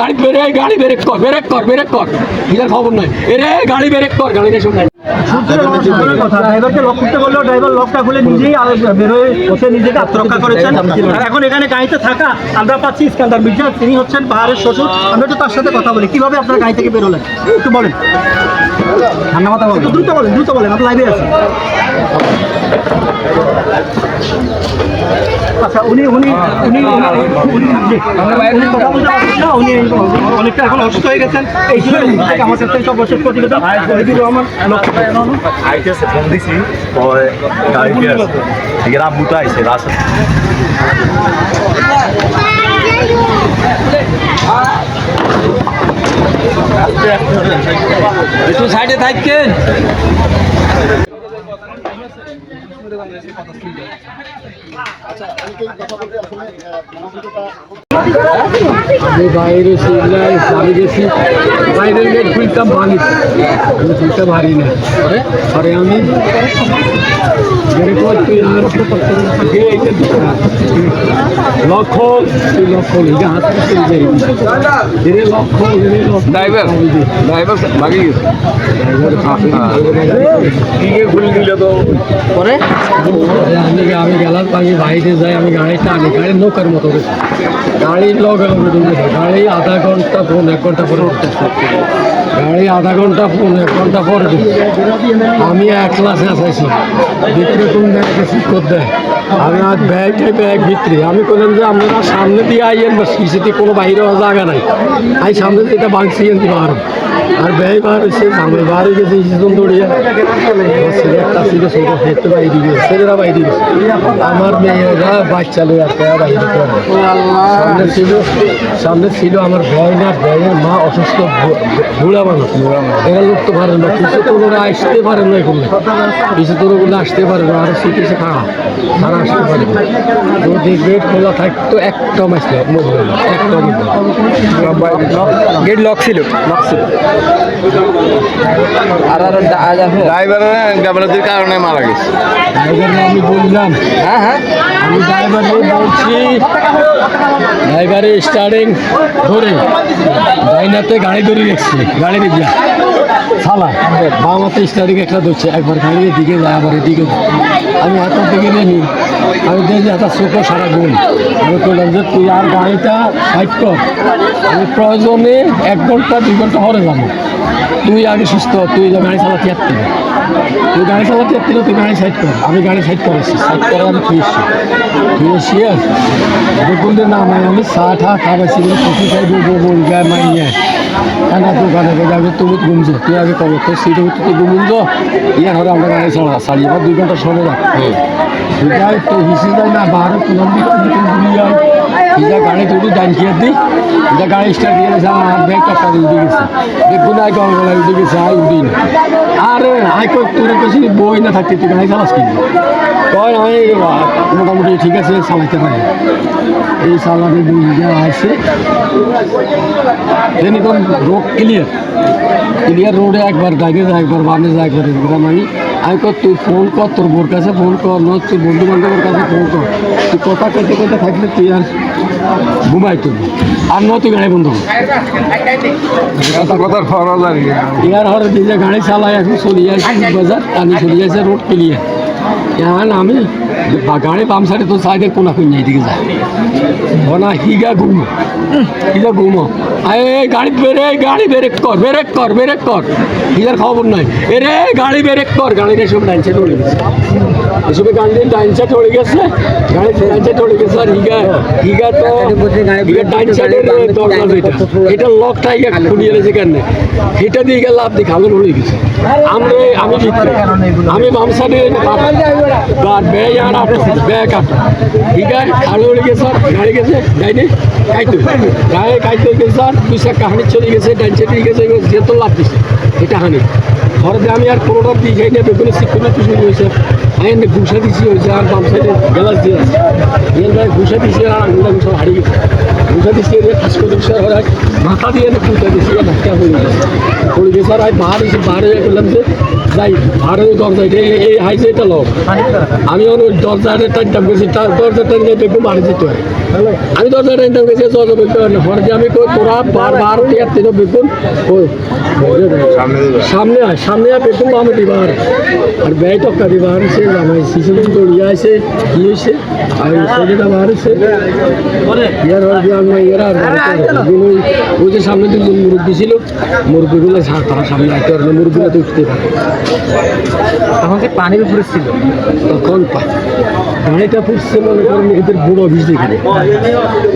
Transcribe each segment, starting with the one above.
গাড়ি বেরে গাড়ি বেরেক কর বেরেক কর বেরেক কর। ইদার খবর নাই। এরে, গাড়ি বেরেক কর, গাড়ি রেশন নাই। বসে এখন এখানে গাড়িতে থাকা আমরা পাচ্ছি ইস্কান্দার মির্জা তিনি হচ্ছেন পাহাড়ের শ্বশুর। আমরা একটু তার সাথে কথা বলি। কীভাবে আপনার গাড়ি থেকে বেরোলেন? একটু বলেন। ঠান্ডা মাথা বলেন। দ্রুত বলেন দ্রুত বলেন আপনি লাইভে আছেন আচ্ছা উনি উনি উনি উনি অনেকটা এখন অসুস্থ হয়ে গেছেন। এই ছিল আমার সব বছর প্রতিবেদন। রহমান আইতেছে ফোন দিছি ওই গাড়িতে এর আব্বু তো আইছে রাস্তা একটু সাইডে থাকেন। আমি বাইরে শিখলাই বাড়ি গেছি। বাইরের গেট খুলতাম ভাঙি। আমি খুলতে পারি না। পরে আমি বের কর তুই আমার লক্ষণ তুই লক্ষণ এটা হাত ধীরে লক্ষণ ধীরে ড্রাইভার ড্রাইভার ভাগি গেছে। পরে? আমি গেলাম আমি বাইরে যাই আমি গাড়িটা আনি গাড়ি নৌকার মতো গেছে। গাড়ির লগে লগে। গাড়ি আধা ঘণ্টা ফোন এক ঘণ্টা পরে গাড়ি আধা ঘণ্টা এক ঘণ্টা পরে। আমি এক ক্লাসে আসাইছি ভিতরে কোন ব্যাগকে করে দেয়? আমি আর ব্যাগ ব্যাগ ভিতরে। আমি বললাম যে আপনারা সামনে দিয়ে আইয়েন বা পিছিয়ে কোনো বাইরে জায়গা নাই। আমি সামনে দিয়ে এটা বাংছি এনতে পারো আর। ব্যয় বার হচ্ছে সামনে বাড়ি গেছে সিজন দৌড়িয়ে। সেটা হেঁটে বাইরে গেছে ছেলেরা বাইরে গেছে। আমার মেয়েরা বাচ্চা লোক আর পেয়া বাইরে সামনে ছিল সামনে ছিল আমার ভয় না ভয়ের মা অসুস্থ বুড়া মানুষ এরা লড়তে পারে না, কিছু তো আসতে পারে না এগুলো। কিছু তো ওগুলো আসতে পারে না, আর যদি গেট খোলা থাকতো, একটা মাস মরবে না গেট লক ছিল। লক ছিল। আর আর ড্রাইভার গাবলাতির কারণে মারা গেছে। ড্রাইভার আমি বললাম হ্যাঁ হ্যাঁ। আমি ড্রাইভার বলছি ড্রাইভারে স্টার্টিং ধরে ডাইনাতে গাড়ি ধরে রেখেছে গাড়ি যা। সালা বামাতে স্টার্টিং একটা ধরছে একবার গাড়ির দিকে যায় আবার এদিকে যায়। আমি এত দিকে নেই। আমি দেখি একটা চোখ সারা গুণ। আমি বললাম যে, তুই আর গাড়িটা সাইড আমি প্রয়োজনে এক ঘণ্টা, দুই ঘণ্টা হরে যাব। তুই আগে সুস্থ তুই যে গাড়ি চালাতে যাচ্ছি তুই গাড়ি চালাতে যাচ্ছি তুই গাড়ি সাইড কর। আমি গাড়ি সাইড করেছি। সাইড করে আমি থুয়েছি থুয়েছি দেখুন যে না মানে আমি চা ঠা খাওয়াইছি কফি খাই বলব বলবে মাইয়ে কানা দোকানে গেলে আগে তুমি ঘুমছো তুই আগে কবে? তোর সিটে উঠতে তুই ঘুমছো ইয়ার হলে আমরা গাড়ি চালা সারি এবার দুই ঘণ্টা সময় রাখতে আছে তো হিসি যায় না, বারো কিলোমিটার ঘুরি যায় হিজা গাড়ি দুটো ডান খেয়ে দিই হিজা গাড়ি স্টার্ট দিয়ে গেছে আর ব্যাগ টাকা উঠে গেছে। আই কল গলা উঠে গেছে আই উঠি না আরে আই বই না থাকতে, তুই গাড়ি চালাস কি? কয় আমি মোটামুটি ঠিক আছে, চালাইতে পারি। এই চালাতে দুই হিজা আসে দেন এখন রোড ক্লিয়ার ক্লিয়ার রোডে একবার ডাকে যায়, একবার বামে যায়, একবার এরকম আমি আমি কর তুই ফোন কর তোর বোর কাছে ফোন কর ন তোর বন্ধু বান্ধবের কাছে ফোন কর। তুই কথা কেটে কেটে থাকলে তুই আর ঘুমাই তুই। আর ন তুই গাড়ি বন্ধ কর। কথার ফরজ আর কি। ইয়ার হরে দিয়ে গাড়ি চালাই এখন চলি আসি বাজার আমি চলি আসে রোড ক্লিয়ার এখন আমি গাড়ি বাম সাইডে তো সাইডে কোনা কোন দিকে যায় না হিগা ঘুম। হিগা ঘুমো। আরে, গাড়ি বেরে, গাড়ি ব্রেক কর ব্রেক কর ব্রেক কর। হিগার খবর নাই। এরে, গাড়ি ব্রেক কর গাড়ি এসব ডাইনসে টলে গেছে। গাড়ি ডাইনসে টলে গেছে আর হিগা হিগা তো, হিগা ডাইন সাইডের দরজা যেটা এটা। লকটা ইয়া খুলিয়ে কেন এটা দিয়ে গেলে আপনি হয়ে গেছে। আমি ভিতরে আমি ব্যয় আর আপনি ব্যয় কাটা ঠিক আছে গায়ে খাইতে গেছে দুইশা কাহানি চলে গেছে গেছে লাভ দিছে, এটা হানি। ঘরে আমি আর কোনোটা দিয়ে যাই না বেগুনে শিক্ষণ কিছু হয়েছে আমি এনে ঘুষা দিছি হয়েছে আর বাম সাইডে গেলাস দিয়ে আছে। ঘুষে দিছি আর আঙুলটা সব হারিয়ে গেছে। ঘুষা দিছি এর খাস করে ঘুষা হয় মাথা দিয়ে না পুঁতে দিছি ধাক্কা পড়ে গেছে পড়ে গেছে আর আমি বাহার এসে বাহারে যাই করলাম যে যাই বাহারে দরজা এই- হাইছে এটা লোক আমি ওর ওই দরজাটা টানতাম গেছি তার দরজা টান যাই দেখব মারে যেতে হয় আমি দরজা টানতাম গেছি দরজা বলতে পারি না হরে আমি কই তোরা বার বার বেগুন ওই সামনে আয় সামনে আয় বেগুন আমি দিবার আর ব্যয় টক্কা দিবার সে জামাই শিশুদিন দৌড়িয়ে আসে কি হয়েছে আর সেটা হয়েছে ইয়ার আর দিয়ে আমি ইয়ার আর বার করে দিন ওই ওই যে সামনে দিন মুরব্বী ছিল মুরব্বীগুলো তারা সামনে আইতে পারে মুরব্বীরা তো উঠতে পারে। তখন কি পানির উপরে ছিল? তখন গাড়িটা পড়ছে মনে করেন এদের বড় অফিস এখানে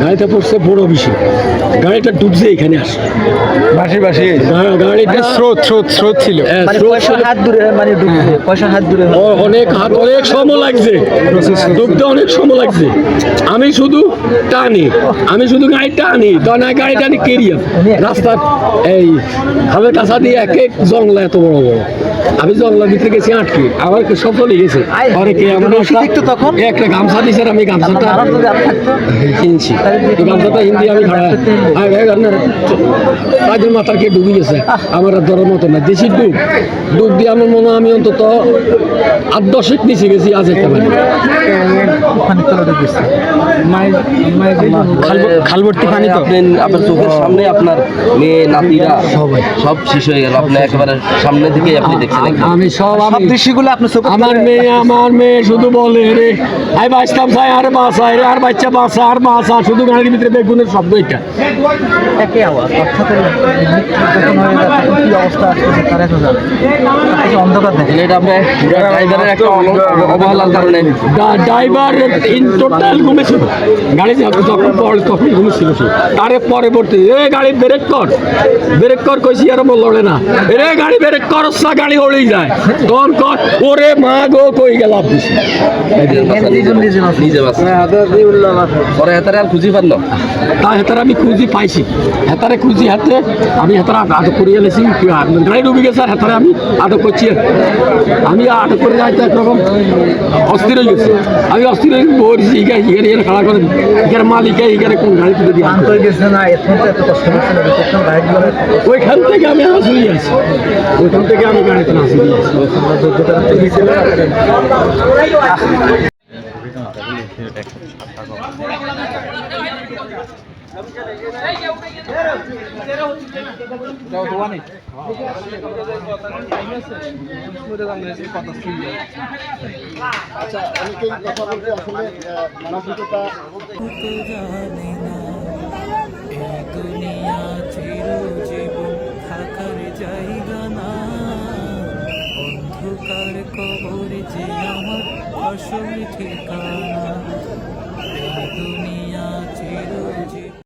গাড়িটা পড়ছে বড় অফিসে। গাড়িটা ডুবছে এখানে আসে। বাসি বাসি গাড়িটা স্রোত স্রোত স্রোত ছিল। হ্যাঁ, মানে স্রোত পয়সা হাত দূরে মানে ডুবছে পয়সা হাত দূরে অনেক হাত অনেক সময় লাগছে। ডুবতে অনেক সময় লাগছে। আমি শুধু টানি। আমি শুধু গাড়ি টানি তখন গাড়ি টানি কেরিয়াম রাস্তার এই খালের কাছা দিয়ে এক এক জংলা এত বড় বড়। আমি জংলার ভিতরে গেছি আটকে আমার সব চলে গেছে। পরে কে আমার দেখতো তখন? একটা গামছা দিছে আর আমি গামছাটা কিনছি। গামছাটা হিন্দি আমি তাদের মাথার কে ডুবে গেছে। আমার আর ধরার মতো না দেশি ডুব। ডুব দিয়ে আমার মনে আমি অন্তত আট দশেক নিচে গেছি আজ একটা বাড়ি। খালবর্তি পানি তো। আপনি আপনার চোখের সামনে আপনার মেয়ে নাতিরা সবাই। সব শেষ হয়ে গেল। আপনি একেবারে সামনে দিকে আপনি দেখছেন। আমি সব সব আমি দৃশ্যগুলো আপনার চোখে আমার মেয়ে আমার মেয়ে শুধু বলে রে আই বাঁচতাম চাই আর বাঁচা রে আর বাচ্চা বাঁচা আর বাঁচা। শুধু গাড়ির ভিতরে বেগুনের শব্দ এটা। একই আওয়াজ অর্থাৎ যখন যাচ্ছে তখন কি অবস্থা আসতেছে তারা তো জানে। অন্ধকার দেখেন। এটা আপনি ড্রাইভারের একটা অবহেলার কারণে ড্রাইভার ইন টোটাল ঘুমেছিল। গাড়ি যখন যখন পড়ে তখন ঘুমেছিল সে। তারে পরবর্তী এ গাড়ি ব্রেক কর। ব্রেক কর কইছি আর মো লড়ে না। রে গাড়ি ব্রেক কর গাড়ি ওড়েই যায় তখন কর ওরে মা গো কই গেল পরে হেতারে আর খুঁজি না তা হেতারে আমি খুঁজি পাইছি। হেতারে খুঁজি হাতে আমি হেতারে আটক করে এনেছি গাড়ি ডুবে গেছে আর হেতারে আমি আটক করছি। আমি আটক করে যাইতে একরকম অস্থির হয়ে গেছে। আমি অস্থির হয়ে বলছি ইগারে ইগারে ইগারে খাড়া করে ইগারে মালিকে ইগারে কোন গাড়ি তুলে দিয়ে ওইখান থেকে আমি হাসুরি আছি ওইখান থেকে আমি গাড়িতে হাসুরি আছি জানে না এই অন্ধকার কবর